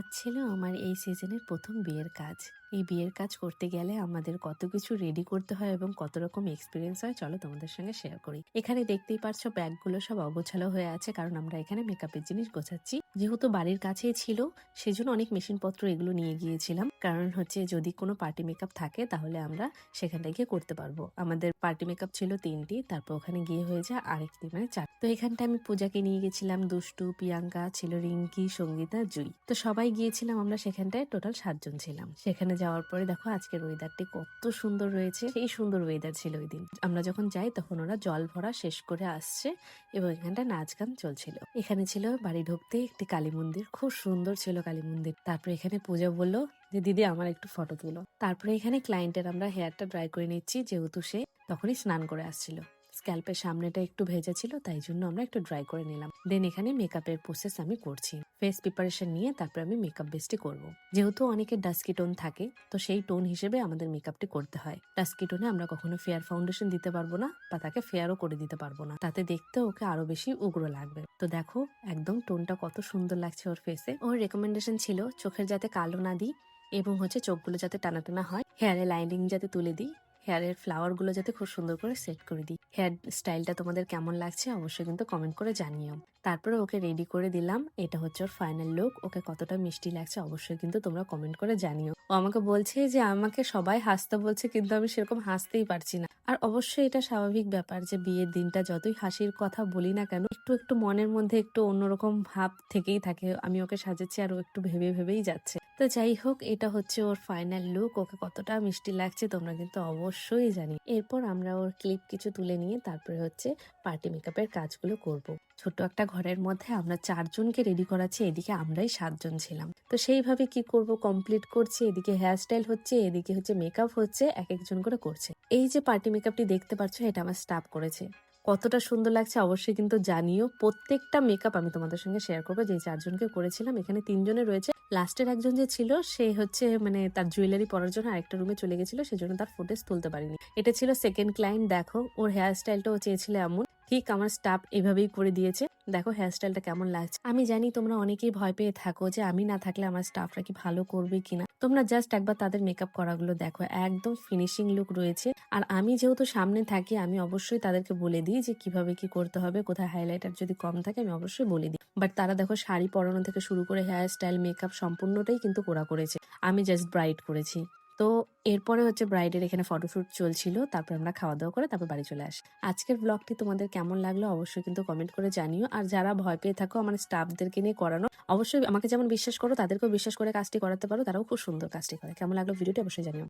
আজ ছিল আমার এই সিজনের প্রথম বিয়ের কাজ। এই বিয়ের কাজ করতে গেলে আমাদের কত কিছু রেডি করতে হয় এবং কত রকম এক্সপিরিয়েন্স হয়, চলো তোমাদের সঙ্গে শেয়ার করি। এখানে দেখতেই পারছ ব্যাগগুলো সব অগোছালো হয়ে আছে, কারণ আমরা এখানে মেকআপের জিনিস গোছাচ্ছি। যেহেতু বাড়ির কাছেই ছিল, সেজন্য অনেক মেশিনপত্র এগুলো নিয়ে গিয়েছিলাম। কারণ হচ্ছে যদি কোনো পার্টি মেকআপ থাকে, তাহলে আমরা সেখানটা গিয়ে করতে পারব। আমাদের পার্টি মেকআপ ছিল তিনটি, তারপর ওখানে গিয়ে হয়ে যায় আরেকটি মানে চার তো এখানটা আমি পূজাকে নিয়ে গেছিলাম দুষ্টু, প্রিয়াঙ্কা ছিল রিঙ্কি, সঙ্গীতা, জুই। তো সবাই গিয়েছিলাম আমরা সেখানটায় টোটাল সাতজন ছিলাম। সেখানে যাওয়ার পরে দেখো আজকের ওয়েদারটি কত সুন্দর রয়েছে। সেই সুন্দর ওয়েদার ছিল ওই দিন। আমরা যখন যাই তখন ওরা জল ভরা শেষ করে আসছে এবং এখানটা নাচ গান চলছিল। এখানে ছিল বাড়ি ঢুকতে একটি কালী মন্দির। খুব সুন্দর ছিল কালী মন্দির। তারপরে এখানে পূজা বলল যে, দিদি, আমার একটু ফটো তুলো। তারপরে এখানে ক্লায়েন্টের আমরা হেয়ারটা ড্রাই করে নিচ্ছি। যেহেতু সে তখনই স্নান করে আসছিল। স্ক্যাল্পের সামনেটা একটু ভেজা ছিল, তাই জন্য আমরা একটু ড্রাই করে নিলাম। দেন এখানে মেকআপের প্রসেস আমি করছি। ফেস প্রিপারেশন নিয়ে তারপর আমি মেকআপ বেসটি করব। যেহেতু অনেকের ডাস্কি টোন থাকে, তো সেই টোন হিসেবে আমাদের মেকআপটি করতে হয়। ডাস্কি টোনে আমরা কখনো ফেয়ার ফাউন্ডেশন দিতে পারব না, বা তাকে ফেয়ারও করে দিতে পারব না। তাতে দেখতে ওকে আরও বেশি উগ্র লাগবে। তো দেখো, একদম টোনটা কত সুন্দর লাগছে ওর ফেসে ওর রেকমেন্ডেশন ছিল, চোখের যাতে কালো না দিই, এবং হচ্ছে চোখগুলো যাতে টানা টানা হয় হেয়ারে লাইনিং যাতে তুলে দিই। হেয়ারের ফ্লাওয়ারগুলো যাতে খুব সুন্দর করে সেট করে দিই। হেয়ার স্টাইলটা তোমাদের কেমন লাগছে অবশ্যই কিন্তু কমেন্ট করে জানিও। তারপরে ওকে রেডি করে দিলাম। এটা হচ্ছে ওর ফাইনাল লুক ওকে কতটা মিষ্টি লাগছে অবশ্যই কিন্তু তোমরা কমেন্ট করে জানিও। ও আমাকে বলছে যে, আমাকে সবাই হাসতে বলছে, কিন্তু আমি সেরকম হাসতেই পারছি না। আর অবশ্যই এটা স্বাভাবিক ব্যাপার যে, বিয়ের দিনটা যতই হাসির কথা বলি না কেন, একটু একটু মনের মধ্যে একটু অন্যরকম ভাব থেকেই থাকে। আমি ওকে সাজাচ্ছি আর ও একটু ভেবে ভেবেই যাচ্ছে। তো যাই হোক, এটা হচ্ছে ওর ফাইনাল লুক ওকে কতটা মিষ্টি লাগছে তোমরা কিন্তু অবশ্যই জানি। এরপর আমরা ওর ক্লিপ কিছু তুলে নিয়ে তারপরে হচ্ছে পার্টি মেকআপের কাজগুলো করব। ছোট্ট একটা ঘরের মধ্যে আমরা চারজনকে রেডি করাচ্ছি, এদিকে আমরাই সাতজন ছিলাম। তো সেইভাবে কি করব কমপ্লিট করছি, এদিকে হেয়ারস্টাইল হচ্ছে, এদিকে হচ্ছে মেকআপ হচ্ছে এক একজন করে করছে। এই যে পার্টি মেকআপটি দেখতে পাচ্ছ, এটা আমার স্টাফ করেছে। কতটা সুন্দর লাগছে, অবশ্যই কিন্তু জানিও। প্রত্যেকটা মেকআপ আমি তোমাদের সঙ্গে শেয়ার করব, যে চারজনকে করেছিলাম, এখানে তিনজনে রয়েছে। লাস্টের একজন যে ছিল, সে হচ্ছে মানে তার জুয়েলারি পরার জন্য আরেকটা রুমে চলে গেছিল, সেজন্য তার ফুটেজ তুলতে পারিনি। এটা ছিল সেকেন্ড ক্লায়েন্ট দেখো। ওর হেয়ার স্টাইলটাও চেয়েছিল এমন। ঠিক আমার স্টাফ এভাবেই করে দিয়েছে। দেখো হেয়ারস্টাইলটা কেমন লাগছে। আমি জানি তোমরা অনেকেই ভয় পেয়ে থাকো যে আমি না থাকলে আমার স্টাফরা কি ভালো করবে কিনা। তোমরা জাস্ট একবার তাদের মেকআপ করাগুলো দেখো। একদম ফিনিশিং লুক রয়েছে। আর আমি যেহেতু সামনে থাকি, আমি অবশ্যই তাদেরকে বলে দিই যে কীভাবে কি করতে হবে, কোথায় হাইলাইটার যদি কম থাকে, আমি অবশ্যই বলে দিই। বাট তারা দেখো শাড়ি পরানো থেকে শুরু করে হেয়ার স্টাইল মেকআপ সম্পূর্ণটাই কিন্তু করা করেছে। আমি জাস্ট ব্রাইট করেছি। তো এরপরে হচ্ছে ব্রাইডের এখানে ফটোশ্যুট চলছিল, তারপর আমরা খাওয়া দাওয়া করে তারপর বাড়ি চলে আসি। আজকের ব্লগটি তোমাদের কেমন লাগল অবশ্যই কিন্তু কমেন্ট করে জানিও। আর যারা ভয় পেয়ে থাকো, আমার স্টাফদেরকে নিয়ে করানো, অবশ্যই আমাকে যেমন বিশ্বাস করো, তাদেরকেও বিশ্বাস করে কাজটি করাতে পারো, তারাও খুব সুন্দর কাজটি করে। কেমন লাগল ভিডিওটি অবশ্যই জানিও।